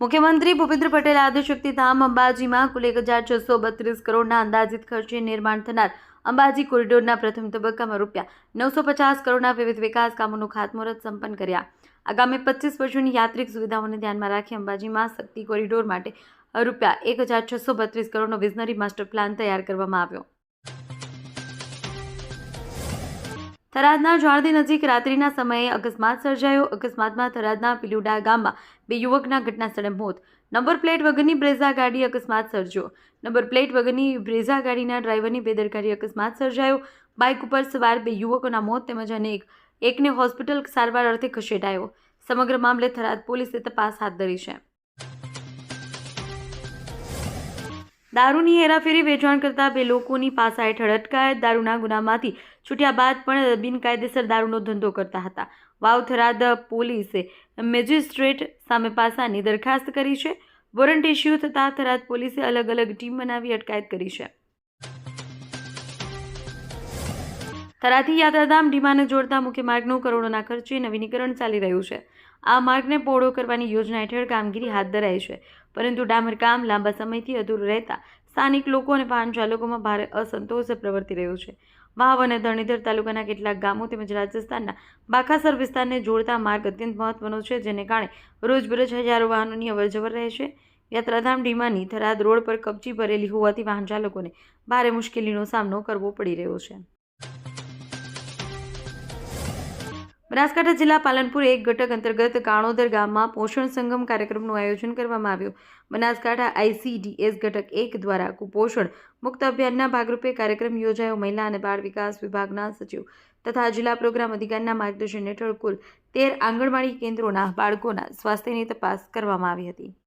મુખ્યમંત્રી ભૂપેન્દ્ર પટેલ આદિશક્તિ ધામ અંબાજીમાં કુલ એક હજાર છસો બત્રીસ કરોડના અંદાજિત ખર્ચે નિર્માણ થનાર અંબાજી કોરિડોરના પ્રથમ તબક્કામાં રૂપિયા નવસો પચાસ કરોડના વિવિધ વિકાસ કામોનું ખાતમુહૂર્ત સંપન્ન કર્યા. આગામી પચીસ વર્ષોની યાત્રિક સુવિધાઓને ધ્યાનમાં રાખી અંબાજીમાં શક્તિ કોરિડોર માટે રૂપિયા એક હજાર છસો બત્રીસ કરોડનો વિઝનરી માસ્ટર પ્લાન તૈયાર કરવામાં આવ્યો. થરાદના જાણદી નજીક રાત્રિના સમયે અકસ્માત સર્જાયો. અકસ્માતમાં થરાદના પિલુડા ગામમાં બે યુવકના ઘટના સ્થળે મોત. નંબર પ્લેટ વગરની બ્રેઝા ગાડી અકસ્માત સર્જ્યો. નંબર પ્લેટ વગરની બ્રેઝા ગાડીના ડ્રાઈવરની બેદરકારી અકસ્માત સર્જાયો. બાઇક ઉપર સવાર બે યુવકોના મોત તેમજ અનેક એકને હોસ્પિટલ સારવાર અર્થે ખસેડાયો. સમગ્ર મામલે થરાદ પોલીસે તપાસ હાથ ધરી છે. દારૂની હેરાફેરી વેચાણ કરતા બે લોકોની પાસા હેઠળ અટકાયત દારૂના ગુનામાંથી છૂટ્યા બાદ પણ બિનકાયદેસર દારૂનો ધંધો કરતા હતા. વાવ થરાદ પોલીસે મેજિસ્ટ્રેટ સામે પાસાની દરખાસ્ત કરી છે. વોરંટ ઇસ્યુ થતાં થરાદ પોલીસે અલગ અલગ ટીમ બનાવી અટકાયત કરી છે. થરાથી યાત્રાધામ ઢીમાને જોડતા મુખ્ય માર્ગનું કરોડોના ખર્ચે નવીનીકરણ ચાલી રહ્યું છે. આ માર્ગને પહોળો કરવાની યોજના હેઠળ કામગીરી હાથ ધરાઈ છે. પરંતુ ડામર કામ લાંબા સમયથી અધૂરું રહેતા સ્થાનિક લોકો અને વાહન ચાલકોમાં ભારે અસંતોષ પ્રવર્તી રહ્યો છે. વાવ અને ધરણીધર તાલુકાના કેટલાક ગામો તેમજ રાજસ્થાનના બાખાસર વિસ્તારને જોડતા માર્ગ અત્યંત મહત્વનો છે, જેને કારણે રોજબરોજ હજારો વાહનોની અવરજવર રહે છે. યાત્રાધામ ડીમાની થરાદ રોડ પર કબજી ભરેલી હોવાથી વાહન ચાલકોને ભારે મુશ્કેલીનો સામનો કરવો પડી રહ્યો છે. બનાસકાંઠા જિલ્લા પાલનપુર એક ઘટક અંતર્ગત કાણોદર ગામમાં પોષણ સંગમ કાર્યક્રમનું આયોજન કરવામાં આવ્યું. બનાસકાંઠા આઈસીડીએસ ઘટક એક દ્વારા કુપોષણ મુક્ત અભિયાનના ભાગરૂપે કાર્યક્રમ યોજાયો. મહિલા અને બાળ વિકાસ વિભાગના સચિવ તથા જિલ્લા પ્રોગ્રામ અધિકારીના માર્ગદર્શન હેઠળ કુલ તેર આંગણવાડી કેન્દ્રોના બાળકોના સ્વાસ્થ્યની તપાસ કરવામાં આવી હતી.